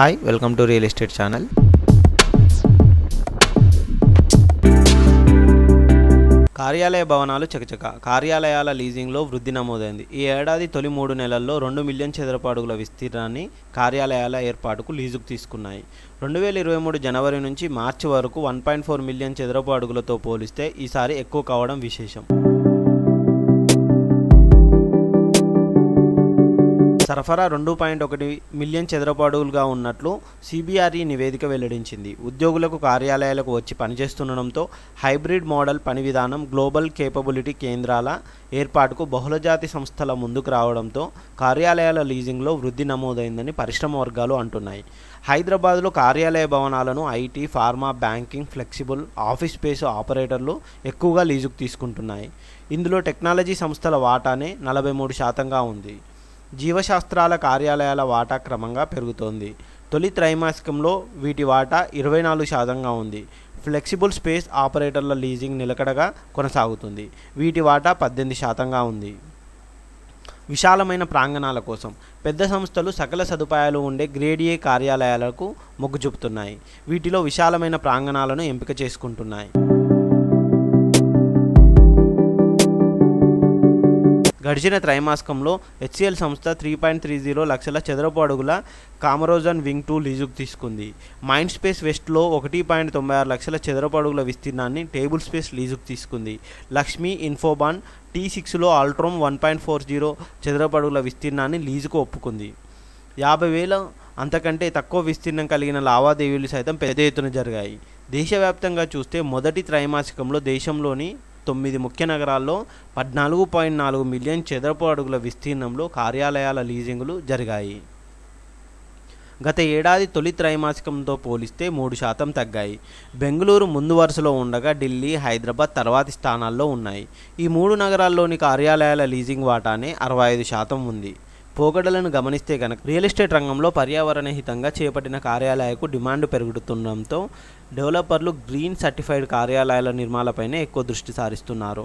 Hi welcome to real estate channel కార్యాలయ భవనాలు చకచక. కార్యాలయాల లీజింగ్లో వృద్ధి నమోదైంది. ఈ ఏడాది తొలి మూడు నెలల్లో రెండు మిలియన్ చదరపు అడుగుల విస్తీర్ణాన్ని కార్యాలయాల ఏర్పాటుకు లీజుకు తీసుకున్నాయి. రెండు వేల ఇరవై మూడు జనవరి నుంచి మార్చి వరకు వన్ పాయింట్ ఫోర్ మిలియన్ చదరపు అడుగులతో పోలిస్తే ఈసారి ఎక్కువ కావడం విశేషం. సరఫరా రెండు పాయింట్ ఒకటి మిలియన్ చదరపు అడుగులుగా ఉన్నట్లు సిబిఆర్ఈ నివేదిక వెల్లడించింది. ఉద్యోగులకు కార్యాలయాలకు వచ్చి పనిచేస్తుండడంతో హైబ్రిడ్ మోడల్ పని విధానం గ్లోబల్ కేపబిలిటీ కేంద్రాల ఏర్పాటుకు బహుళజాతి సంస్థల ముందుకు రావడంతో కార్యాలయాల లీజింగ్లో వృద్ధి నమోదైందని పరిశ్రమ వర్గాలు అంటున్నాయి. హైదరాబాద్లో కార్యాలయ భవనాలను IT pharma banking flexible office space ఆపరేటర్లు ఎక్కువగా లీజుకు తీసుకుంటున్నాయి. ఇందులో టెక్నాలజీ సంస్థల వాటానే నలభై మూడు శాతంగా ఉంది. జీవశాస్త్రాల కార్యాలయాల వాటా క్రమంగా పెరుగుతోంది. తొలి త్రైమాసికంలో వీటి వాటా ఇరవై నాలుగు శాతంగా ఉంది. ఫ్లెక్సిబుల్ స్పేస్ ఆపరేటర్ల లీజింగ్ నిలకడగా కొనసాగుతుంది. వీటి వాటా పద్దెనిమిది శాతంగా ఉంది. విశాలమైన ప్రాంగణాల కోసం పెద్ద సంస్థలు సకల సదుపాయాలు ఉండే గ్రేడ్ ఏ కార్యాలయాలకు మొగ్గు చూపుతున్నాయి. వీటిలో విశాలమైన ప్రాంగణాలను ఎంపిక చేసుకుంటున్నాయి. గడిచిన త్రైమాసికంలో హెచ్సిఎల్ సంస్థ త్రీ పాయింట్ త్రీ జీరో లక్షల చదరపు అడుగుల కామరోజన్ వింగ్ టూ లీజుకు తీసుకుంది. మైండ్ స్పేస్ వెస్ట్లో ఒకటి పాయింట్ తొంభై ఆరు లక్షల చదరపు అడుగుల విస్తీర్ణాన్ని టేబుల్ స్పేస్ లీజుకు తీసుకుంది. లక్ష్మీ ఇన్ఫోబాన్ టీ సిక్స్లో ఆల్ట్రోమ్ వన్ పాయింట్ ఫోర్ జీరో చదరపు అడుగుల విస్తీర్ణాన్ని లీజుకు ఒప్పుకుంది. యాభై వేల అంతకంటే తక్కువ విస్తీర్ణం కలిగిన లావాదేవీలు సైతం పెద్ద ఎత్తున జరిగాయి. దేశవ్యాప్తంగా చూస్తే మొదటి త్రైమాసికంలో దేశంలోని తొమ్మిది ముఖ్య నగరాల్లో పద్నాలుగు పాయింట్ నాలుగు మిలియన్ చదరపు అడుగుల విస్తీర్ణంలో కార్యాలయాల లీజింగులు జరిగాయి. గత ఏడాది తొలి త్రైమాసికంతో పోలిస్తే మూడు శాతం తగ్గాయి. బెంగళూరు ముందు వరుసలో ఉండగా ఢిల్లీ హైదరాబాద్ తర్వాతి స్థానాల్లో ఉన్నాయి. ఈ మూడు నగరాల్లోని కార్యాలయాల లీజింగ్ వాటానే అరవై ఐదు శాతం ఉంది. పోకడలను గమనిస్తే కనుక రియల్ ఎస్టేట్ రంగంలో పర్యావరణ హితంగా చేపట్టిన కార్యాలయాలకు డిమాండ్ పెరుగుతుండటంతో డెవలపర్లు గ్రీన్ సర్టిఫైడ్ కార్యాలయాల నిర్మాణాలపైనే ఎక్కువ దృష్టి సారిస్తున్నారు.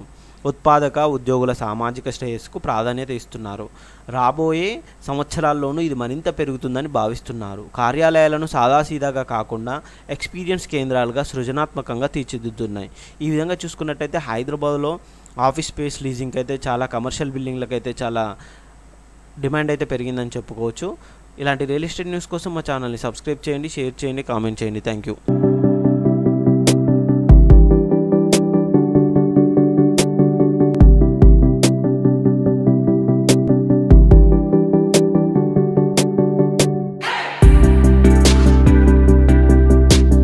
ఉత్పాదక ఉద్యోగుల సామాజిక శ్రేయస్సుకు ప్రాధాన్యత ఇస్తున్నారు. రాబోయే సంవత్సరాల్లోనూ ఇది మరింత పెరుగుతుందని భావిస్తున్నారు. కార్యాలయాలను సాదాసీదాగా కాకుండా ఎక్స్పీరియన్స్ కేంద్రాలుగా సృజనాత్మకంగా తీర్చిదిద్దుతున్నాయి. ఈ విధంగా చూసుకున్నట్టయితే హైదరాబాద్లో ఆఫీస్ స్పేస్ లీజింగ్కి అయితే చాలా కమర్షియల్ బిల్డింగ్లకు అయితే చాలా డిమాండ్ అయితే పెరిగిందని చెప్పుకోవచ్చు. ఇలాంటి రియల్ ఎస్టేట్ న్యూస్ కోసం మా ఛానల్ని సబ్స్క్రైబ్ చేయండి షేర్ చేయండి కామెంట్ చేయండి. Thank you.